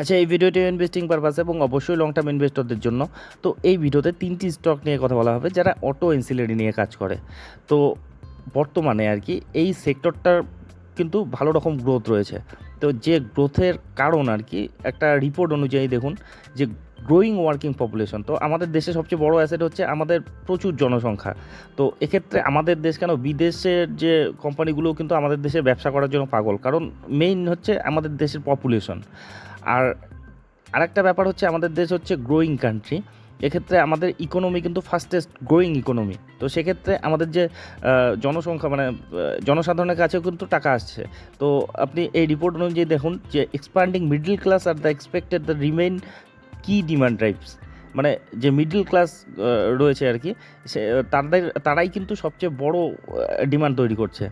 আচ্ছা এই ভিডিওটি ইনভেস্টিং পারপাস এবং অবশ্যই লং টার্ম ইনভেস্টরদের জন্য। তো এই ভিডিওতে তিনটি স্টক নিয়ে কথা বলা হবে, যারা অটো এনসিলারি নিয়ে কাজ করে। তো বর্তমানে আর কি এই সেক্টরটার কিন্তু ভালো রকম গ্রোথ রয়েছে। তো যে গ্রোথের কারণ আর কি, একটা রিপোর্ট অনুযায়ী দেখুন যে গ্রোয়িং ওয়ার্কিং পপুলেশন তো আমাদের দেশে সবচেয়ে বড় অ্যাসেট হচ্ছে আমাদের প্রচুর জনসংখ্যা। তো এক্ষেত্রে আমাদের দেশ কেন? বিদেশের যে কোম্পানিগুলো কিন্তু আমাদের দেশে ব্যবসা করার জন্য পাগল। কারণ মেইন হচ্ছে আমাদের দেশের পপুলেশন আর আরেকটা ব্যাপার হচ্ছে আমাদের দেশ হচ্ছে গ্রোয়িং কান্ট্রি এক্ষেত্রে আমাদের ইকোনমি কিন্তু ফাস্টেস্ট গ্রোয়িং ইকোনমি তো সেক্ষেত্রে আমাদের যে জনসংখ্যা মানে জনসাধারণের কাছেও কিন্তু টাকা আসছে। তো আপনি এই রিপোর্ট অনুযায়ী দেখুন যে expanding middle class are the expected the remain key demand drives মানে যে মিডল ক্লাস রয়েছে আর কি, সে, তাদের, তারাই কিন্তু সবচেয়ে বড় ডিমান্ড তৈরি করছে।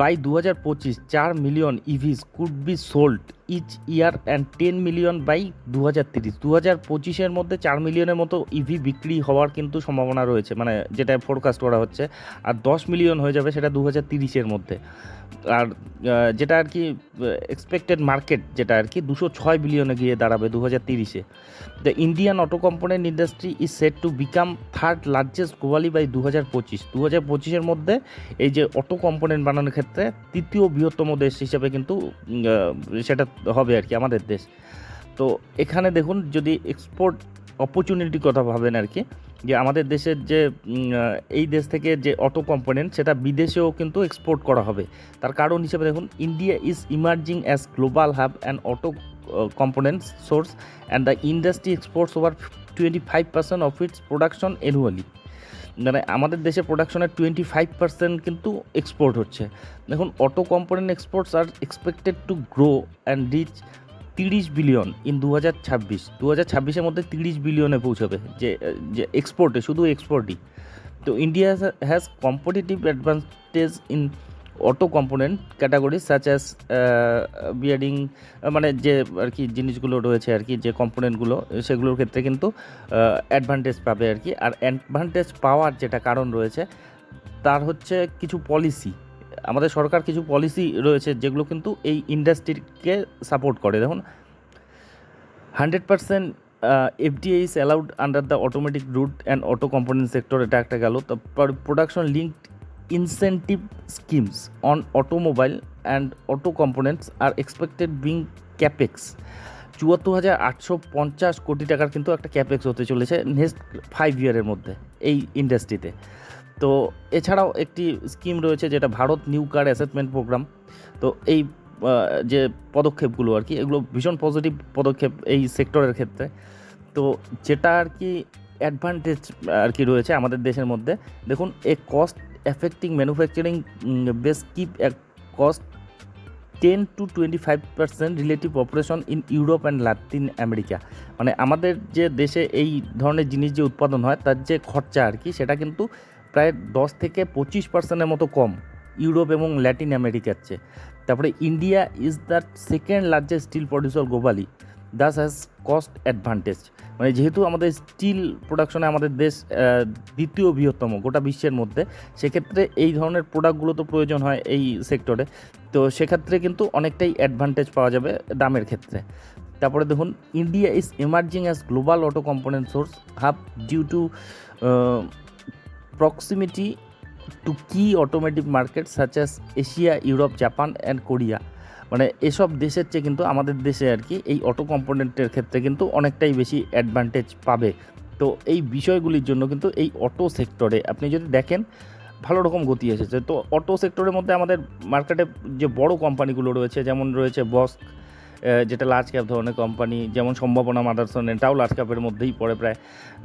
বাই দু হাজার পঁচিশ চার million EVs could be sold each year and ten million by দু হাজার তিরিশ। দু হাজার পঁচিশের মধ্যে চার মিলিয়নের মতো ইভি বিক্রি হওয়ার কিন্তু সম্ভাবনা রয়েছে মানে যেটা ফোরকাস্ট করা হচ্ছে। আর দশ মিলিয়ন হয়ে যাবে সেটা দু হাজার তিরিশের মধ্যে। আর যেটা আর কি এক্সপেক্টেড মার্কেট যেটা আর কি, দুশো ছয় বিলিয়নে গিয়ে দাঁড়াবে দু হাজার তিরিশে। The Indian auto component industry is set to become third largest globally by দু হাজার পঁচিশ। দু হাজার পঁচিশের মধ্যে এই যে অটো কম্পোনেন্ট বানানোর ক্ষেত্রে তৃতীয় বৃহত্তম দেশ হিসেবে কিন্তু সেটা হবে আর কি আমাদের দেশ। তো এখানে দেখুন, যদি এক্সপোর্ট অপরচুনিটির কথা ভাবেন আর কি, যে আমাদের দেশের যে এই দেশ থেকে যে অটো কম্পোনেন্ট সেটা বিদেশেও কিন্তু এক্সপোর্ট করা হবে। তার কারণ হিসেবে দেখুন India is emerging as global hub and auto components source and the industry exports over twenty five percent of its production annually মানে আমাদের দেশে প্রোডাকশনের টোয়েন্টি ফাইভ পার্সেন্ট কিন্তু এক্সপোর্ট হচ্ছে। দেখুন auto component exports are expected to grow and reach তিরিশ billion in দু হাজার ছাব্বিশ। দু হাজার ছাব্বিশের মধ্যে তিরিশ বিলিয়নে পৌঁছবে যে যে এক্সপোর্টে শুধু এক্সপোর্টই তো India has competitive advantage in auto component category such as bearing মানে যে আর কি জিনিসগুলো রয়েছে আর কি, যে কম্পোনেন্টগুলো সেগুলোর ক্ষেত্রে কিন্তু অ্যাডভান্টেজ পাবে আর কি। আর অ্যাডভান্টেজ পাওয়ার যেটা কারণ রয়েছে, তার হচ্ছে কিছু পলিসি আমাদের সরকার কিছু পলিসি রয়েছে যেগুলো কিন্তু এই ইন্ডাস্ট্রিকে সাপোর্ট করে। দেখুন hundred percent FDA is allowed under the automatic route and auto component sector এটা একটা গেল। তো production linked incentive schemes on automobile and auto components are expected being capex চুয়াত্তর হাজার আটশো পঞ্চাশ কোটি টাকার কিন্তু একটা ক্যাপেক্স হতে চলেছে নেক্সট ফাইভ ইয়ারের মধ্যে এই ইন্ডাস্ট্রিতে তো এছাড়াও একটি স্কিম রয়েছে যেটা Bharat new car assessment program তো এই যে পদক্ষেপগুলো আর কি, এগুলো ভীষণ পজিটিভ পদক্ষেপ এই সেক্টরের ক্ষেত্রে। তো যেটা আর কি অ্যাডভান্টেজ আর কি রয়েছে আমাদের দেশের মধ্যে। দেখুন, a cost effecting manufacturing base keep a cost ten to twenty five percent relative operation in Europe and Latin America মানে আমাদের যে দেশে এই ধরনের জিনিস যে উৎপাদন হয়, তার যে খরচা আর কি, সেটা কিন্তু প্রায় দশ থেকে পঁচিশ পার্সেন্টের মতো কম ইউরোপ এবং ল্যাটিন আমেরিকার চেয়ে। তারপরে India is the second largest steel producer globally thus has cost advantage মানে যেহেতু আমাদের স্টিল প্রোডাকশনে আমাদের দেশ দ্বিতীয় বৃহত্তম গোটা বিশ্বের মধ্যে, সেক্ষেত্রে এই ধরনের প্রোডাক্টগুলো তো প্রয়োজন হয় এই সেক্টরে তো সেক্ষেত্রে কিন্তু অনেকটাই অ্যাডভান্টেজ পাওয়া যাবে দামের ক্ষেত্রে। তারপরে দেখুন India is emerging as global auto component source hub due to proximity to key automotive market such as Asia Europe Japan and Korea মানে এসব দেশের চেয়ে কিন্তু আমাদের দেশে আর কি এই অটো কম্পোনেন্টের ক্ষেত্রে কিন্তু অনেকটাই বেশি অ্যাডভান্টেজ পাবে। তো এই বিষয়গুলির জন্য কিন্তু এই অটো সেক্টরে আপনি যদি দেখেন, ভালো রকম গতি এসেছে। তো অটো সেক্টরের মধ্যে আমাদের মার্কেটে যে বড় কোম্পানিগুলো রয়েছে, যেমন রয়েছে বস যেটা লার্জ ক্যাপ ধরনের কোম্পানি যেমন সম্ভাবনা মাদারসন, এটাও লার্জ ক্যাপের মধ্যেই পড়ে প্রায়।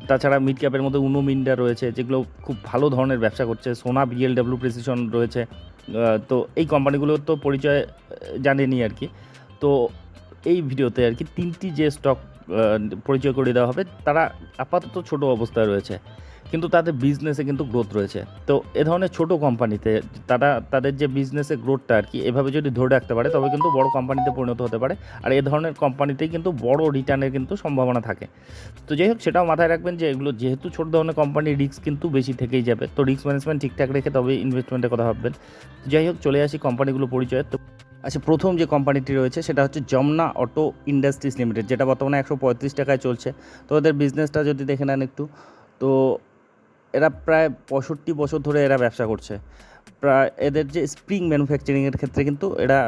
তাছাড়া মিড ক্যাপের মধ্যে উনো মিন্ডা রয়েছে, যেগুলো খুব ভালো ধরনের ব্যবসা করছে। সোনা বিএলডাব্লিউ প্রেসিশন রয়েছে। তো এই কোম্পানিগুলোর তো পরিচয় জানেনি আর কি। তো এই ভিডিওতে আর কি তিনটি যে স্টক পরিচয় করিয়ে দেওয়া হবে। তারা আপাতত ছোট অবস্থায় রয়েছে, কিন্তু তাদের বিজনেসে কিন্তু গ্রোথ রয়েছে। তো এ ধরনের ছোট কোম্পানিতে তারা, তাদের যে বিজনেসে গ্রোথটা আর কি, এভাবে যদি ধরে রাখতে পারে, তবে কিন্তু বড় কোম্পানিতে পরিণত হতে পারে। আর এ ধরনের কোম্পানিতেই কিন্তু বড় রিটার্নের কিন্তু সম্ভাবনা থাকে। তো যাই হোক, সেটাও মাথায় রাখবেন যে এগুলো যেহেতু ছোট ধরনের কোম্পানি রিস্ক কিন্তু বেশি থেকেই যাবে। তো রিস্ক ম্যানেজমেন্ট ঠিকঠাক রেখে তবে ইনভেস্টমেন্টের কথা ভাববেন। যাই হোক, চলে আসি কোম্পানিগুলো পরিচয়। তো আচ্ছা প্রথম যে কোম্পানিটি রয়েছে সেটা হচ্ছে যমুনা অটো ইন্ডাস্ট্রিজ লিমিটেড, যেটা বর্তমানে একশো পঁয়ত্রিশ টাকায় চলছে। তো এদের বিজনেসটা যদি দেখে নেন একটু, তো এরা প্রায় পঁয়ষট্টি বছর ধরে এরা ব্যবসা করছে। প্রায় এদের যে স্প্রিং ম্যানুফ্যাকচারিংয়ের ক্ষেত্রে কিন্তু এরা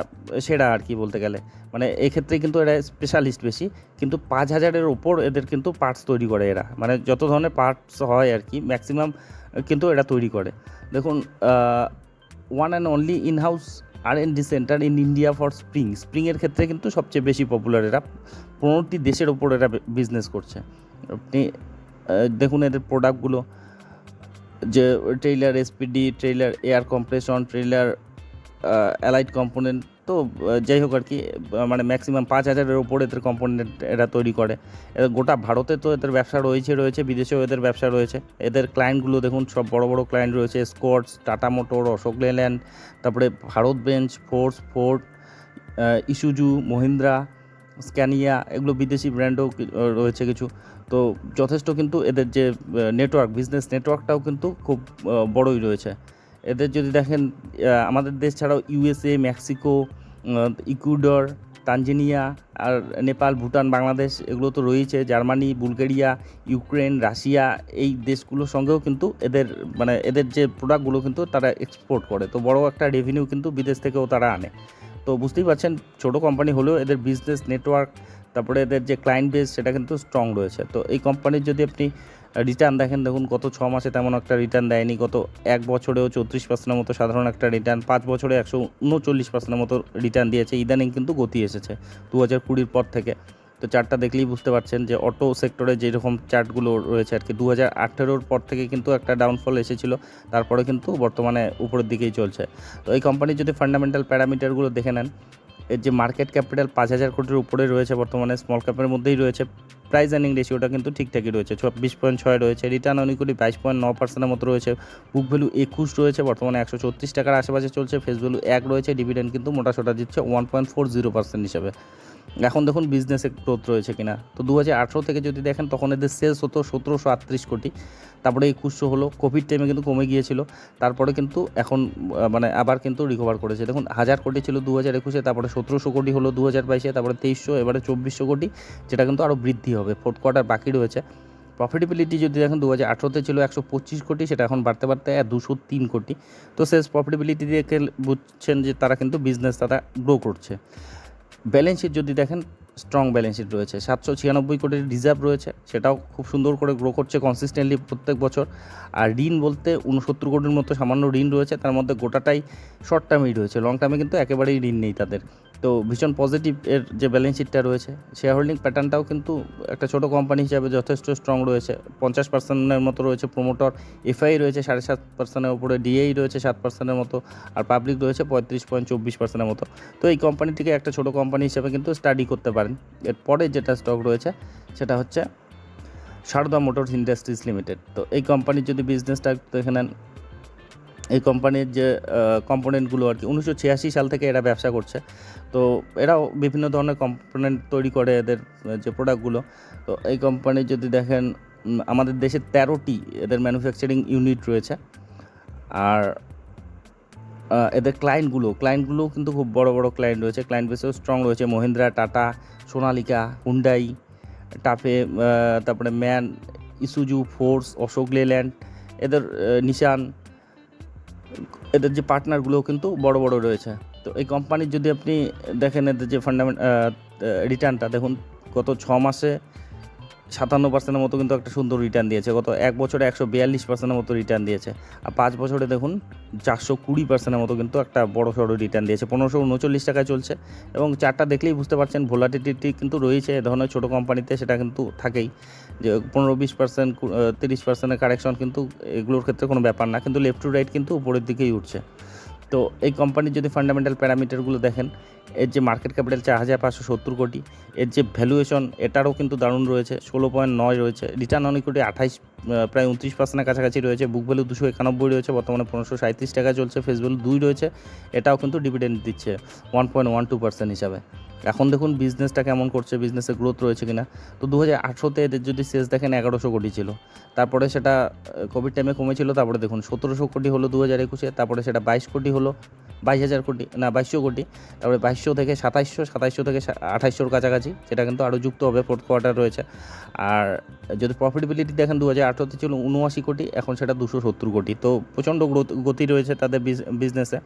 সেরা আর কি বলতে গেলে। মানে এই ক্ষেত্রে কিন্তু এরা স্পেশালিস্ট বেশি, কিন্তু পাঁচ হাজারের ওপর এদের কিন্তু পার্টস তৈরি করে এরা। মানে যত ধরনের পার্টস হয় আর কি ম্যাক্সিমাম কিন্তু এরা তৈরি করে। দেখুন one and only in house R n D center in India for spring স্প্রিংয়ের ক্ষেত্রে কিন্তু সবচেয়ে বেশি পপুলার এরা পনেরোটি দেশের ওপর এরা বিজনেস করছে। আপনি দেখুন এদের প্রোডাক্টগুলো যে trailer SPD trailer air compression trailer allied component তো যাই হোক আর কি মানে ম্যাক্সিমাম পাঁচ হাজারের ওপর এদের কম্পোনেন্ট এরা তৈরি করে। এদের গোটা ভারতে তো এদের ব্যবসা রয়েছে রয়েছে, বিদেশেও এদের ব্যবসা রয়েছে। এদের ক্লায়েন্টগুলো দেখুন, সব বড় বড় ক্লায়েন্ট রয়েছে Scotts Tata motor Ashok Leyland, তারপরে Bharat Benz force Ford Isuzu Mahindra Scania এগুলো বিদেশি ব্র্যান্ডও রয়েছে কিছু। তো যথেষ্ট কিন্তু এদের যে নেটওয়ার্ক বিজনেস নেটওয়ার্কটাও কিন্তু খুব বড়ই রয়েছে। এদের যদি দেখেন আমাদের দেশ ছাড়াও ইউএসএ, মেক্সিকো ইকুডর তানজেনিয়া আর নেপাল, ভুটান, বাংলাদেশ এগুলো তো রয়েছে, জার্মানি, বুলগেরিয়া, ইউক্রেন, রাশিয়া, এই দেশগুলোর সঙ্গেও কিন্তু এদের মানে এদের যে প্রোডাক্টগুলো কিন্তু তারা এক্সপোর্ট করে। তো বড় একটা রেভিনিউ কিন্তু বিদেশ থেকেও তারা আনে। তো বুঝতেই পারছেন, ছোটো কোম্পানি হলেও এদের বিজনেস নেটওয়ার্ক তারপরে এদের যে ক্লায়েন্ট বেস সেটা কিন্তু স্ট্রং রয়েছে। তো এই কোম্পানির যদি আপনি রিটার্ন দেখেন, দেখুন গত ছ মাসে তেমন একটা রিটার্ন দেয়নি গত এক বছরেও চৌত্রিশ পার্সেন্টের মতো সাধারণ একটা রিটার্ন পাঁচ বছরে একশো উনচল্লিশ পার্সেন্টের মতো রিটার্ন দিয়েছে, ইদানিং কিন্তু গতি এসেছে দু হাজার কুড়ির পর থেকে। তো চার্টটা দেখলেই বুঝতে পারছেন যে অটো সেক্টরে যেরকম চার্টগুলো রয়েছে আর কি দু হাজার আঠেরোর পর থেকে কিন্তু একটা ডাউনফল এসেছিল, তারপরে কিন্তু বর্তমানে উপরের দিকেই চলছে। তো এই কোম্পানির যদি ফান্ডামেন্টাল প্যারামিটারগুলো দেখে নেন, এর যে মার্কেট ক্যাপিটাল পাঁচ হাজার কোটির উপরে রয়েছে বর্তমানে স্মল ক্যাপের মধ্যেই রয়েছে প্রাইস আর্নিং রেশিওটা কিন্তু ঠিকঠাকই রয়েছে। চব্বিশ পয়েন্ট ছয় রয়েছে। রিটার্ন অন ইকুইটি বাইশ পয়েন্ট ন পার্সেন্টের মতো রয়েছে। বুক ভ্যালু একুশ রয়েছে। বর্তমানে একশো ছত্রিশ টাকার আশেপাশে চলছে। ফেস ভ্যালু এক রয়েছে। ডিভিডেন্ড কিন্তু মোটাসোটা দিচ্ছে one point four zero percent হিসাবে। এখন দেখুন বিজনেসে গ্রোথ রয়েছে কিনা। তো দু হাজার আঠেরো থেকে যদি দেখেন, তখন এদের সেলস হতো সতেরোশো আটত্রিশ কোটি। তারপরে একুশশো হলো কোভিড টাইমে কিন্তু কমে গিয়েছিল। তারপরে কিন্তু এখন মানে আবার কিন্তু রিকভার করেছে। দেখুন, হাজার কোটি ছিল দু হাজার একুশে, তারপরে সতেরোশো কোটি হলো দু হাজার বাইশে, তারপরে তেইশশো, এবারে চব্বিশশো কোটি, যেটা কিন্তু আরও বৃদ্ধি হবে। ফোর্থ কোয়ার্টার বাকি রয়েছে। প্রফিটেবিলিটি যদি দেখেন দু হাজার আঠেরোতে ছিল একশো পঁচিশ কোটি, সেটা এখন বাড়তে বাড়তে দুশো তিন কোটি। তো সেলস প্রফিটেবিলিটি দেখে বুঝছেন যে তারা কিন্তু বিজনেস তারা গ্রো করছে। ব্যালেন্স শিট যদি দেখেন স্ট্রং ব্যালেন্স শিট রয়েছে। সাতশো ছিয়ানব্বই কোটির রিজার্ভ রয়েছে, সেটাও খুব সুন্দর করে গ্রো করছে কনসিস্টেন্টলি প্রত্যেক বছর। আর ঋণ বলতে উনসত্তর কোটির মতো সামান্য ঋণ রয়েছে, তার মধ্যে গোটাটাই শর্ট টার্মেই রয়েছে। লং টার্মে কিন্তু একেবারেই ঋণ নেই তাদের। তো ভীষণ পজিটিভ এর যে ব্যালেন্স শিটটা রয়েছে শেয়ার হোল্ডিং প্যাটার্নটাও কিন্তু একটা ছোট কোম্পানি হিসাবে যথেষ্ট স্ট্রং রয়েছে। পঞ্চাশ পার্সেন্টের মতো রয়েছে প্রোমোটর এফআই রয়েছে সাড়ে সাত পার্সেন্টের উপরে ডিএই রয়েছে সাত পার্সেন্টের মতো, আর পাবলিক রয়েছে পঁয়ত্রিশ পয়েন্ট চব্বিশ পার্সেন্টের মতো। তো এই কোম্পানিটিকে একটা ছোট কোম্পানি হিসেবে কিন্তু স্টাডি করতে পারেন। এরপরে যেটা স্টক রয়েছে, সেটা হচ্ছে সারদা মোটরস ইন্ডাস্ট্রিজ লিমিটেড। তো এই কোম্পানির যদি বিজনেসটা দেখে নেন এই কোম্পানির যে কম্পোনেন্টগুলো আর কি, উনিশশো ছিয়াশি সাল থেকে এরা ব্যবসা করছে। তো এরাও বিভিন্ন ধরনের কম্পোনেন্ট তৈরি করে এদের যে প্রোডাক্টগুলো তো এই কোম্পানি যদি দেখেন আমাদের দেশে তেরোটি এদের ম্যানুফ্যাকচারিং ইউনিট রয়েছে। আর এদের ক্লায়েন্টগুলো ক্লায়েন্টগুলো কিন্তু খুব বড় বড় ক্লায়েন্ট রয়েছে। ক্লায়েন্ট বেসেও স্ট্রং রয়েছে। মহিন্দ্রা, টাটা, সোনালিকা হুন্ডাই টাফে তারপরে MAN Isuzu force Ashok Leyland, এদের নিশান এদের যে পার্টনারগুলোও কিন্তু বড় বড় রয়েছে। তো এই কোম্পানির যদি আপনি দেখেন এদের যে ফান্ডামেন্ট রিটার্নটা দেখুন, গত ছ মাসে সাতান্ন পার্সেন্টের মতো কিন্তু একটা সুন্দর রিটার্ন দিয়েছে। গত এক বছরে একশো বিয়াল্লিশ পার্সেন্টের মতো রিটার্ন দিয়েছে। আর পাঁচ বছরে দেখুন, চারশো কুড়ি পার্সেন্টের মতো কিন্তু একটা বড় সড়ো রিটার্ন দিয়েছে। পনেরোশো উনচল্লিশ টাকায় চলছে। এবং চারটা দেখলেই বুঝতে পারছেন ভোলাটিলিটি কিন্তু রয়েছে এ ধরনের ছোটো কোম্পানিতে সেটা কিন্তু থাকেই। যে পনেরো বিশ পার্সেন্ট তিরিশ পার্সেন্টের কারেকশন কিন্তু এগুলোর ক্ষেত্রে কোনো ব্যাপার না। কিন্তু লেফট টু রাইট কিন্তু উপরের দিকেই উঠছে। তো এই কোম্পানির যদি ফান্ডামেন্টাল প্যারামিটারগুলো দেখেন এর যে মার্কেট ক্যাপিটাল চার হাজার পাঁচশো সত্তর কোটি, এর যে ভ্যালুয়েশন এটারও কিন্তু দারুণ রয়েছে, ষোলো পয়েন্ট নয় রয়েছে। রিটার্ন অন ইকুইটি আঠাইশ প্রায় উনত্রিশ পার্সেন্টের কাছাকাছি রয়েছে। বুক ভ্যালু দুশো একানব্বই রয়েছে, বর্তমানে পনেরোশো সাঁত্রিশ টাকা চলছে। ফেস ভ্যালু দুই রয়েছে, এটাও কিন্তু ডিভিডেন্ড দিচ্ছে one point one two percent হিসাবে। এখন দেখুন বিজনেসটা কেমন করছে বিজনেসে গ্রোথ রয়েছে কিনা। তো দু হাজার আঠেরোতে এদের যদি সেলস দেখেন, এগারোশো কোটি ছিল। তারপরে সেটা কোভিড টাইমে কমেছিল, তারপরে দেখুন সতেরোশো কোটি হলো দু হাজার একুশে, তারপরে সেটা বাইশ কোটি হলো, বাইশ হাজার কোটি, না বাইশশো কোটি, তারপরে বাইশশো থেকে সাতাইশশো সাতাইশশো থেকে আঠাইশশোর কাছাকাছি, সেটা কিন্তু আরও যুক্ত হবে ফোর্থ কোয়ার্টার রয়েছে। আর যদি প্রফিটেবিলিটি দেখেন দু হাজার আঠেরোতে ছিল উনআশি কোটি, এখন সেটা দুশো সত্তর কোটি। তো প্রচণ্ড গতি রয়েছে তাদের বিজনেসে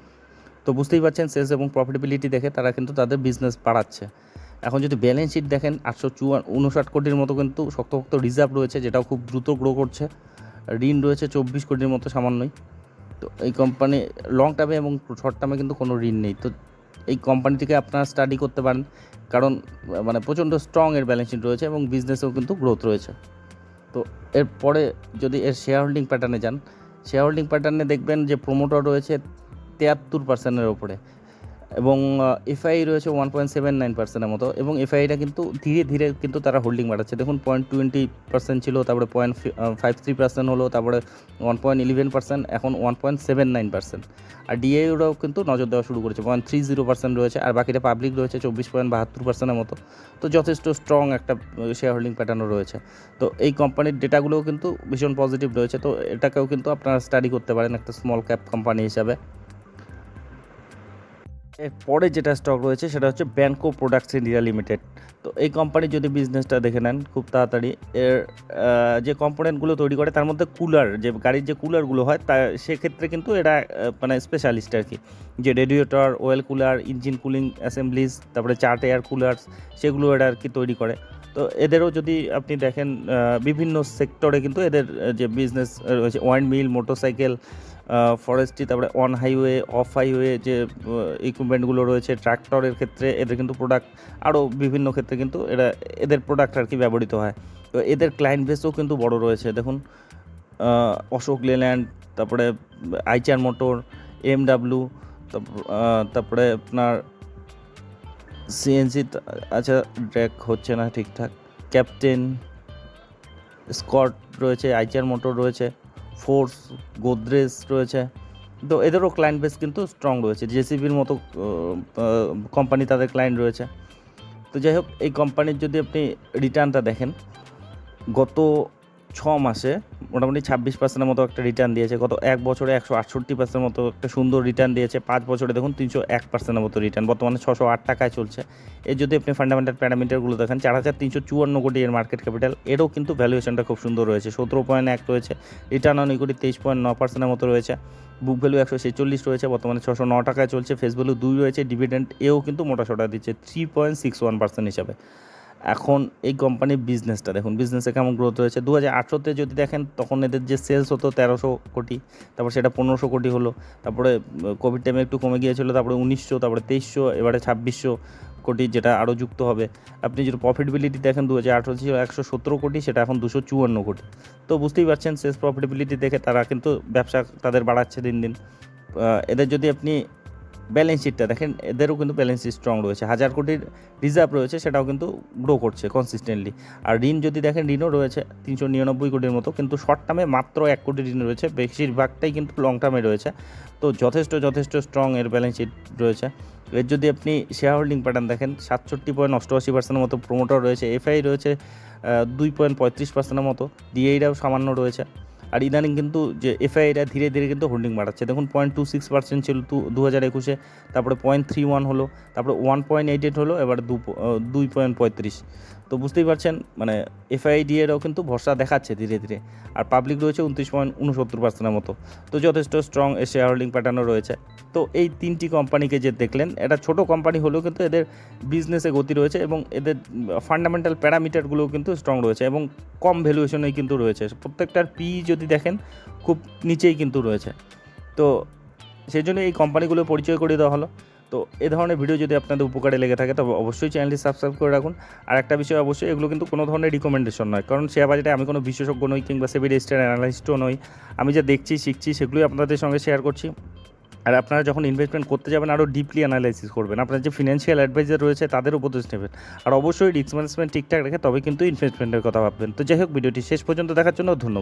তো বুঝতেই পারছেন সেলস এবং প্রফিটেবিলিটি দেখে তারা কিন্তু তাদের বিজনেস বাড়াচ্ছে। এখন যদি ব্যালেন্স শিট দেখেন, আটশো চুয়ান উনষাট কোটির মতো কিন্তু শক্ত শক্ত রিজার্ভ রয়েছে, যেটাও খুব দ্রুত গ্রো করছে। ঋণ রয়েছে চব্বিশ কোটির মতো সামান্যই। তো এই কোম্পানি লং টার্মে এবং শর্ট টার্মে কিন্তু কোনো ঋণ নেই। তো এই কোম্পানি থেকে আপনারা স্টাডি করতে পারেন। কারণ মানে প্রচণ্ড স্ট্রং এর ব্যালেন্স শিট রয়েছে এবং বিজনেসেও কিন্তু গ্রোথ রয়েছে। তো এরপরে যদি এর শেয়ার হোল্ডিং প্যাটার্নে যান শেয়ার হোল্ডিং প্যাটার্নে দেখবেন যে প্রোমোটার রয়েছে তিয়াত্তর পার্সেন্টের ওপরে। এবং এফআই রয়েছে ওয়ান পয়েন্ট সেভেন নাইন পার্সেন্টের মতো এবং এফআইটা কিন্তু ধীরে ধীরে কিন্তু তারা হোল্ডিং বাড়াচ্ছে। দেখুন পয়েন্ট টোয়েন্টি পার্সেন্ট ছিল, তারপরে পয়েন্ট ফাইভ থ্রি পার্সেন্ট হলো, তারপরে ওয়ান পয়েন্ট ইলেভেন পার্সেন্ট এখন one point seven nine percent আর ডিএওরাও কিন্তু নজর দেওয়া শুরু করেছে পয়েন্ট থ্রি জিরো পার্সেন্ট রয়েছে, আর বাকিটা পাবলিক রয়েছে চব্বিশ পয়েন্ট বাহাত্তর পার্সেন্টের মতো। তো যথেষ্ট স্ট্রং একটা শেয়ার হোল্ডিং প্যাটার্নও রয়েছে। তো এই কোম্পানির ডেটাগুলোও কিন্তু ভীষণ পজিটিভ রয়েছে। তো এটাকেও কিন্তু আপনারা স্টাডি করতে পারেন একটা স্মল ক্যাপ কোম্পানি হিসাবে। এরপরে যেটা স্টক রয়েছে সেটা হচ্ছে ব্যানকো প্রোডাক্টস ইন্ডিয়া লিমিটেড তো এই কোম্পানির যদি বিজনেসটা দেখে নেন খুব তাড়াতাড়ি, এর যে কম্পোনেন্টগুলো তৈরি করে তার মধ্যে কুলার যে গাড়ির যে কুলারগুলো হয় তা, সেক্ষেত্রে কিন্তু এরা মানে স্পেশালিস্ট আর কি। যে radiator oil cooler engine cooling assemblies তারপরে চার্ট এয়ার কুলার্স সেগুলো এরা আর কি তৈরি করে। তো এদেরও যদি আপনি দেখেন বিভিন্ন সেক্টরে কিন্তু এদের যে বিজনেস রয়েছে ওয়াইন মিল মোটরসাইকেল ফরেস্ট্রি তারপরে অন হাইওয়ে অফ হাইওয়ে যে ইকুইপমেন্টগুলো রয়েছে ট্র্যাক্টরের ক্ষেত্রে এদের কিন্তু প্রোডাক্ট আরও বিভিন্ন ক্ষেত্রে কিন্তু এরা, এদের প্রোডাক্ট আর কি ব্যবহৃত হয়। তো এদের ক্লায়েন্ট বেসও কিন্তু বড় রয়েছে। দেখুন অশোক লেল্যান্ড, তারপরে আইচার মোটর এমডাব্লিউ তারপরে আপনার সিএনসি আচ্ছা ড্র্যাক হচ্ছে না ঠিকঠাক। ক্যাপ্টেন স্কট রয়েছে, আইচার মোটর রয়েছে। ফোর্স, গোদরেজ রয়েছে। তো এদেরও ক্লায়েন্ট বেস কিন্তু স্ট্রং রয়েছে। জেসিবির মতো কোম্পানি তাদের ক্লায়েন্ট রয়েছে। তো যাই হোক, এই কোম্পানির যদি আপনি রিটার্নটা দেখেন, গত ছ মাসে মোটামুটি ছাব্বিশ পার্সেন্টের মতো একটা রিটার্ন দিয়েছে। গত এক বছরে একশো আটষট্টি পার্সেন্টের মতো একটা সুন্দর রিটার্ন দিয়েছে। পাঁচ বছরে দেখুন তিনশো এক পার্সেন্টের মতো রিটার্ন বর্তমানে ছশো আট টাকায় চলছে। এর যদি আপনি ফান্ডামেন্টাল প্যারামিটারগুলো দেখেন, চার হাজার তিনশো চুয়ান্ন কোটি এর মার্কেট ক্যাপিটাল এরও কিন্তু ভ্যালুয়েশনটা খুব সুন্দর রয়েছে। সতেরো পয়েন্ট এক রয়েছে। রিটার্ন অন ইকুইটি তেইশ পয়েন্ট ন পার্সেন্টের মতো রয়েছে। বুক ভ্যালু একশো ছেচল্লিশ রয়েছে। বর্তমানে ছশো ন টাকায় চলছে। ফেস ভ্যালু দুই রয়েছে। ডিভিডেন্ড এও কিন্তু মোটা সোটা দিচ্ছে। Three point six one percent হিসাবে। এখন এই কোম্পানির বিজনেসটা দেখুন বিজনেসে কেমন গ্রোথ হয়েছে? দু হাজার আঠেরোতে যদি দেখেন, তখন এদের যে সেলস হতো তেরোশো কোটি, তারপর সেটা পনেরোশো কোটি হলো, তারপরে কোভিড টাইমে একটু কমে গিয়েছিল, তারপরে উনিশশো, তারপরে তেইশশো, এবারে ছাব্বিশশো কোটি যেটা আরও যুক্ত হবে। আপনি যদি প্রফিটেবিলিটি দেখেন দু হাজার আঠেরো ছিল একশো সতেরো কোটি, সেটা এখন দুশো চুয়ান্ন কোটি। তো বুঝতেই পারছেন সেলস প্রফিটেবিলিটি দেখে তারা কিন্তু ব্যবসা তাদের বাড়াচ্ছে দিন দিন। এদের যদি আপনি ব্যালেন্স শিটটা দেখেন, এদেরও কিন্তু ব্যালেন্স শিট স্ট্রং রয়েছে। হাজার কোটির রিজার্ভ রয়েছে, সেটাও কিন্তু গ্রো করছে কনসিস্টেন্টলি আর ঋণ যদি দেখেন, ঋণও রয়েছে তিনশো নিরানব্বই কোটির মতো, কিন্তু শর্ট টার্মে মাত্র এক কোটি ঋণ রয়েছে। বেশিরভাগটাই কিন্তু লং টার্মে রয়েছে। তো যথেষ্ট যথেষ্ট স্ট্রং এর ব্যালেন্স শিট রয়েছে। এর যদি আপনি শেয়ার হোল্ডিং প্যাটার্ন দেখেন, সাতষট্টি পয়েন্ট অষ্টআশি পার্সেন্টের মতো প্রোমোটার রয়েছে। এফআই রয়েছে দুই পয়েন্ট পঁয়ত্রিশ পার্সেন্টের মতো। ডিএইরাও সামান্য রয়েছে। আর ইদানিং কিন্তু যে এফআইআইরা ধীরে ধীরে কিন্তু হোল্ডিং বাড়াচ্ছে। দেখুন পয়েন্ট টু সিক্স পার্সেন্ট ছিল দু হাজার একুশে, তারপরে পয়েন্ট থ্রি ওয়ান হলো, তারপরে ওয়ান পয়েন্ট এইট এইট হলো, এবার দু দুই পয়েন্ট পঁয়ত্রিশ। তো বুঝতেই পারছেন মানে এফআইডি এরও কিন্তু ভরসা দেখাচ্ছে ধীরে ধীরে। আর পাবলিক রয়েছে উনত্রিশ পয়েন্ট উনসত্তর পার্সেন্টের মতো। তো যথেষ্ট স্ট্রং শেয়ার হোল্ডিং প্যাটার্নও রয়েছে। তো এই তিনটি কোম্পানিকে যে দেখলেন, এটা ছোট কোম্পানি হলেও কিন্তু এদের বিজনেসে গতি রয়েছে এবং এদের ফান্ডামেন্টাল প্যারামিটারগুলোও কিন্তু স্ট্রং রয়েছে এবং কম ভ্যালুয়েশনেই কিন্তু রয়েছে। প্রত্যেকটার পি যদি দেখেন, খুব নিচেই কিন্তু রয়েছে। তো সেই জন্য এই কোম্পানিগুলো পরিচয় করে দেওয়া হলো। তো এ ধরনের ভিডিও যদি আপনাদের উপকারে লেগে থাকে, তবে অবশ্যই চ্যানেলটি সাবস্ক্রাইব করে রাখুন। আর একটা বিষয় অবশ্যই, এগুলো কিন্তু কোনো ধরনের রিকমেন্ডেশন নয়, কারণ শেয়ার বাজারে আমি কোনো বিশেষজ্ঞ নই কিংবা সেবি রেজিস্টার অ্যানালিস্টও নই। আমি যা দেখছি, শিখছি, সেগুলোই আপনাদের সঙ্গে শেয়ার করছি। আর আপনারা যখন ইনভেস্টমেন্ট করতে যাবেন আরও ডিপলি অ্যানালাইসিস করবেন। আপনার যে ফিনান্সিয়াল অ্যাডভাইজার রয়েছে, তাদের উপদেশ নেবেন। আর অবশ্যই রিস্ক ম্যানেজমেন্ট ঠিকঠাক রেখে তবে কিন্তু ইনভেস্টমেন্টের কথা ভাববেন। তো যাই হোক ভিডিওটি শেষ পর্যন্ত দেখার জন্য ধন্যবাদ।